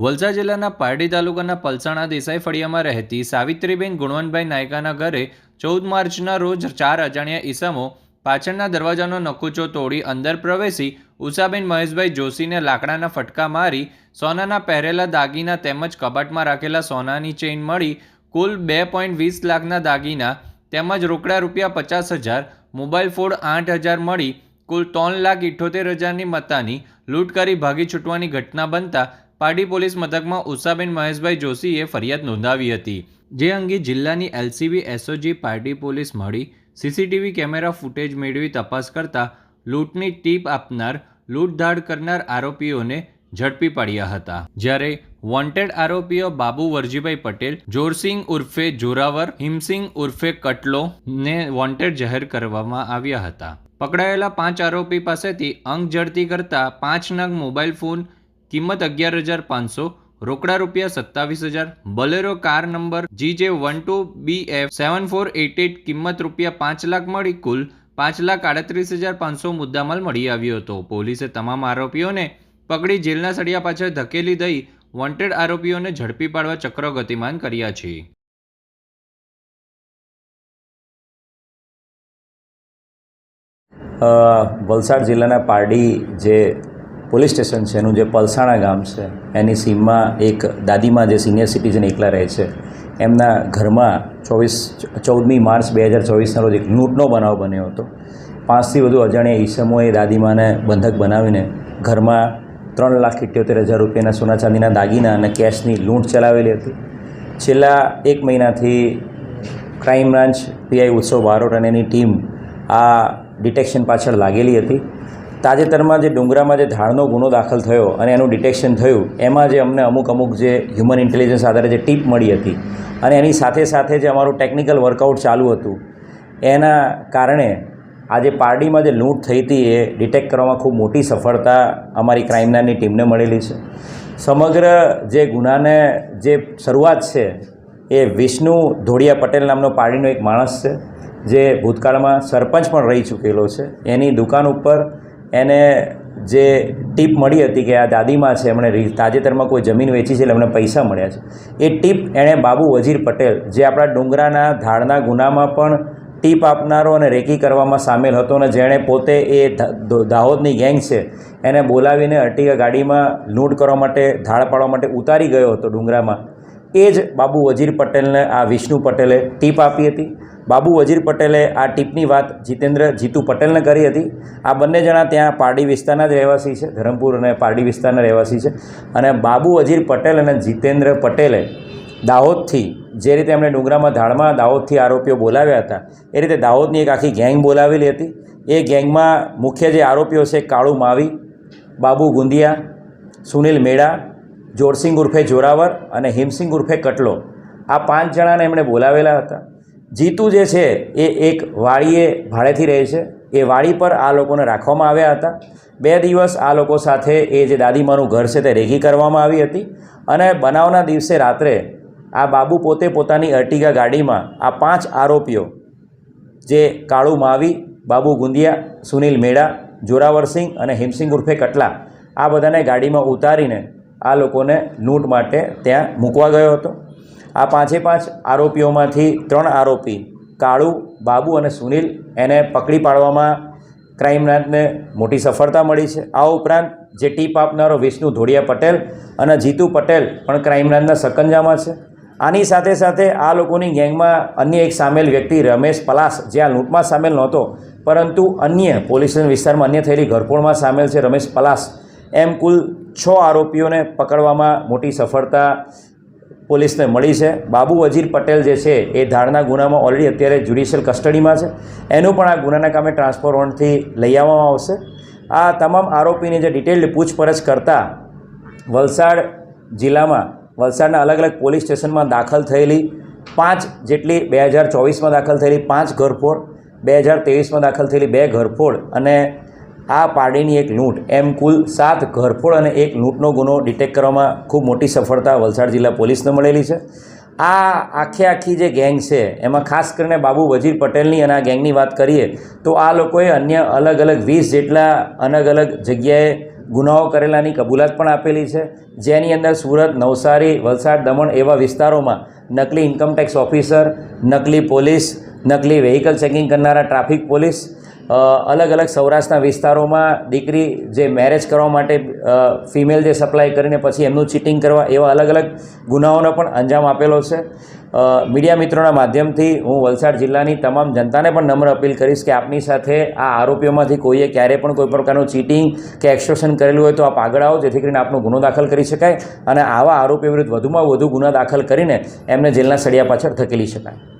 વલસાડ જિલ્લાના પારડી તાલુકાના પલસાણા દેસાઈ ફળિયામાં રહેતી સાવિત્રીબેન ગુણવંતભાઈ નાયકાના ઘરે ચૌદ માર્ચના રોજ ચાર અજાણ્યા ઈસમો પાછળના દરવાજાનો નકુચો તોડી અંદર પ્રવેશી ઉષાબેન મહેશભાઈ જોશીને લાકડાના ફટકા મારી સોનાના પહેરેલા દાગીના તેમજ કબાટમાં રાખેલા સોનાની ચેઇન મળી કુલ બે પોઈન્ટ વીસ લાખના દાગીના તેમજ રોકડા રૂપિયા પચાસ હજાર, મોબાઈલ ફોન આઠ હજાર મળી કુલ ત્રણ લાખ ઇઠ્ઠોતેર હજારની મતાની લૂંટ કરી ભાગી છૂટવાની ઘટના બનતા પાડી પોલીસ મથકમાં ઉષાબેન મહેશભાઈ જોશીએ ફરિયાદ નોંધાવી હતી. જે અંગે જિલ્લાની એલસીબી એસઓજી પારડી પોલીસ મળી સીસીટીવી કેમેરા ફૂટેજ મેળવી તપાસ કરતા લૂંટની ટીપ આપનાર, લૂંટધાડ કરનાર આરોપીઓને ઝડપી પાડ્યા હતા. જ્યારે વોન્ટેડ આરોપીઓ બાબુ વરજીભાઈ પટેલ, જોરસિંહ ઉર્ફે જોરાવર, હિમસિંહ ઉર્ફે કટલો ને વોન્ટેડ જાહેર કરવામાં આવ્યા હતા. પકડાયેલા પાંચ આરોપી પાસેથી અંક ઝડતી કરતા પાંચ નગ મોબાઈલ ફોન કિંમત અગિયાર હજાર પાંચસો, રોકડા રૂપિયા સત્તાવીસ હજાર, Bolero car number G one two B F seven four eight eight, કિંમત રૂપિયા પાંચ લાખ મળી કુલ પાંચ લાખ આડત્રીસ હજાર પાંચસો મુદ્દામાલ મળી આવ્યો હતો. પોલીસે તમામ આરોપીઓને પકડી જેલના સળિયા પાછળ ધકેલી દઈ વોન્ટેડ આરોપીઓને ઝડપી પાડવા ચક્રો ગતિમાન કર્યા છે. વલસાડ જિલ્લાના પારડી જે પોલીસ સ્ટેશન છે, એનું જે પલસાણા ગામ છે, એની સીમમાં એક દાદીમાં જે સિનિયર સિટીઝન એકલા રહે છે, એમના ઘરમાં ચોવીસ, ચૌદમી માર્ચ બે હજાર ચોવીસના રોજ એક લૂંટનો બનાવ બન્યો હતો. પાંચથી વધુ અજાણ્યા ઈસમોએ દાદીમાને બંધક બનાવીને ઘરમાં ત્રણ લાખ ઇઠ્યોતેર હજાર રૂપિયાના સોના ચાંદીના દાગીના અને કેશની લૂંટ ચલાવેલી હતી. છેલ્લા એક મહિનાથી ક્રાઇમ બ્રાન્ચ પીઆઈ ઉત્સવ બારોટ અને એની ટીમ આ ડિટેક્શન પાછળ લાગેલી હતી. તાજેતરમાં જે ડુંગરામાં જે ધાડનો ગુનો દાખલ થયો અને એનું ડિટેક્શન થયું, એમાં જે અમને અમુક અમુક જે હ્યુમન ઇન્ટેલિજન્સ આધારે જે ટીપ મળી હતી અને એની સાથે સાથે જે અમારું ટેકનિકલ વર્કઆઉટ ચાલુ હતું, એના કારણે આજે પારડીમાં જે લૂંટ થઈ હતી એ ડિટેક્ટ કરવામાં ખૂબ મોટી સફળતા અમારી ક્રાઇમનાની ટીમને મળેલી છે. સમગ્ર જે ગુનાને જે શરૂઆત છે એ વિષ્ણુ ધોળિયા પટેલ નામનો પારડીનો એક માણસ છે, જે ભૂતકાળમાં સરપંચ પણ રહી ચૂકેલો છે. એની દુકાન ઉપર એને જે ટીપ મળી હતી કે આ દાદીમાં છે, એમણે તાજેતરમાં કોઈ જમીન વેચી છે, એટલે એમને પૈસા મળ્યા છે. એ ટીપ એણે બાબુ વજીર પટેલ, જે આપણા ડુંગરાના ધાળના ગુનામાં પણ ટીપ આપનારો અને રેકી કરવામાં સામેલ હતો અને જેણે પોતે એ દાહોદની ગેંગ છે, એને બોલાવીને અર્ટિગા ગાડીમાં લૂંટ કરવા માટે ધાડ પાડવા માટે ઉતારી ગયો હતો ડુંગરામાં. એ જ બાબુ વજીર પટેલને, આ વિષ્ણુ પટેલે ટીપ આપી હતી. બાબુ વજીર પટેલે આ ટીપની વાત જીતેન્દ્ર જીતુ પટેલને કરી હતી. આ બંને જણા ત્યાં પારડી વિસ્તારના જ રહેવાસી છે, ધરમપુર અને પારડી વિસ્તારના રહેવાસી છે. અને બાબુ વજીર પટેલ અને જીતેન્દ્ર પટેલે દાહોદથી જે રીતે એમણે ડુંગરામાં ધાળમાં દાહોદથી આરોપીઓ બોલાવ્યા હતા, એ રીતે દાહોદની એક આખી ગેંગ બોલાવેલી હતી. એ ગેંગમાં મુખ્ય જે આરોપીઓ છે, કાળુ માવી, બાબુ ગુંદિયા, સુનિલ મેડા જોરસિંગ ઉર્ફે જોરાવર અને હિમસિંગ ઉર્ફે કટલો. આ પાંચ જણાને એમણે બોલાવેલા હતા. જીતુ જે છે, એ એક વાડીએ ભાડેથી રહે છે. એ વાડી પર આ લોકોને રાખવામાં આવ્યા હતા. બે દિવસ આ લોકો સાથે એ જે દાદીમાનું ઘર છે તે રેગી કરવામાં આવી હતી અને બનાવના દિવસે રાત્રે આ બાબુ પોતે પોતાની અર્ટિગા ગાડીમાં આ પાંચ આરોપીઓ, જે કાળુ માવી, બાબુ ગુંદિયા, સુનિલ મેડા જોરાવરસિંહ અને હિમસિંગ ઉર્ફે કટલા, આ બધાને ગાડીમાં ઉતારીને આ લોકોને લૂંટ માટે ત્યાં મૂકવા ગયો હતો. આ પાંચે પાંચ આરોપીઓમાંથી ત્રણ આરોપી, કાળુ, બાબુ અને સુનિલ, એને પકડી પાડવામાં ક્રાઇમ બ્રાન્ચને મોટી સફળતા મળી છે. આ ઉપરાંત જે ટીપ આપનારો વિષ્ણુ ધોળિયા પટેલ અને જીતુ પટેલ પણ ક્રાઇમ બ્રાન્ચના સકંજામાં છે. આની સાથે સાથે આ લોકોની ગેંગમાં અન્ય એક સામેલ વ્યક્તિ રમેશ પલાસ, જે આ લૂંટમાં સામેલ નહોતો, પરંતુ અન્ય પોલીસ વિસ્તારમાં અન્ય થયેલી ઘરફોડમાં સામેલ છે રમેશ પલાસ. એમ કુલ છ આરોપીઓને પકડવામાં મોટી સફળતા પોલીસને મળી છે. બાબુ વજીર પટેલ જે છે, એ ધારના ગુનામાં ઓલરેડી અત્યારે જ્યુડિશિયલ કસ્ટડીમાં છે. એનું પણ આ ગુનાના કામે ટ્રાન્સફર વોરંટથી લઈ આવવામાં આવશે. આ તમામ આરોપીની જે ડિટેલ્ડ પૂછપરછ કરતાં વલસાડ જિલ્લામાં, વલસાડના અલગ અલગ પોલીસ સ્ટેશનમાં દાખલ થયેલી પાંચ જેટલી બે હજાર ચોવીસમાં દાખલ થયેલી પાંચ ઘરફોડ, બે હજાર ત્રેવીસમાં દાખલ થયેલી બે ઘરફોડ અને આ પાડીની એક લૂંટ, એમ કુલ સાત ઘરફોડ અને એક લૂંટનો ગુનો ડિટેક્ટ કરવામાં ખૂબ મોટી સફળતા વલસાડ જિલ્લા પોલીસને મળેલી છે. આ આખે આખી જે ગેંગ છે, એમાં ખાસ કરીને બાબુ વજીર પટેલની અને આ ગેંગની વાત કરીએ, તો આ લોકોએ અન્ય અલગ અલગ વીસ જેટલા અલગ અલગ જગ્યાએ ગુનાઓ કરેલાની કબૂલાત પણ આપેલી છે. જેની અંદર સુરત, નવસારી, વલસાડ, દમણ એવા વિસ્તારોમાં નકલી ઇન્કમટેક્સ ઓફિસર નકલી પોલીસ, નકલી વેહિકલ ચેકિંગ કરનારા ટ્રાફિક પોલીસ અલગ અલગ સૌરાષ્ટ્રના વિસ્તારોમાં દીકરી જે મેરેજ કરવા માટે ફિમેલ જે સપ્લાય કરીને પછી એમનું ચીટિંગ કરવા એવા અલગ અલગ ગુનાઓનો પણ અંજામ આપેલો છે. મીડિયા મિત્રોના માધ્યમથી હું વલસાડ જિલ્લાની તમામ જનતાને પણ નમ્ર અપીલ કરીશ કે આપની સાથે આ આરોપીઓમાંથી કોઈએ ક્યારેય પણ કોઈ પ્રકારનું ચીટિંગ કે એક્સટોર્શન કરેલું હોય તો આપ આગળ આવો, જેથી કરીને આપનો ગુનો દાખલ કરી શકાય અને આવા આરોપીઓ વિરુદ્ધ વધુમાં વધુ ગુના દાખલ કરીને એમને જેલના સળિયા પાછળ ધકેલી શકાય.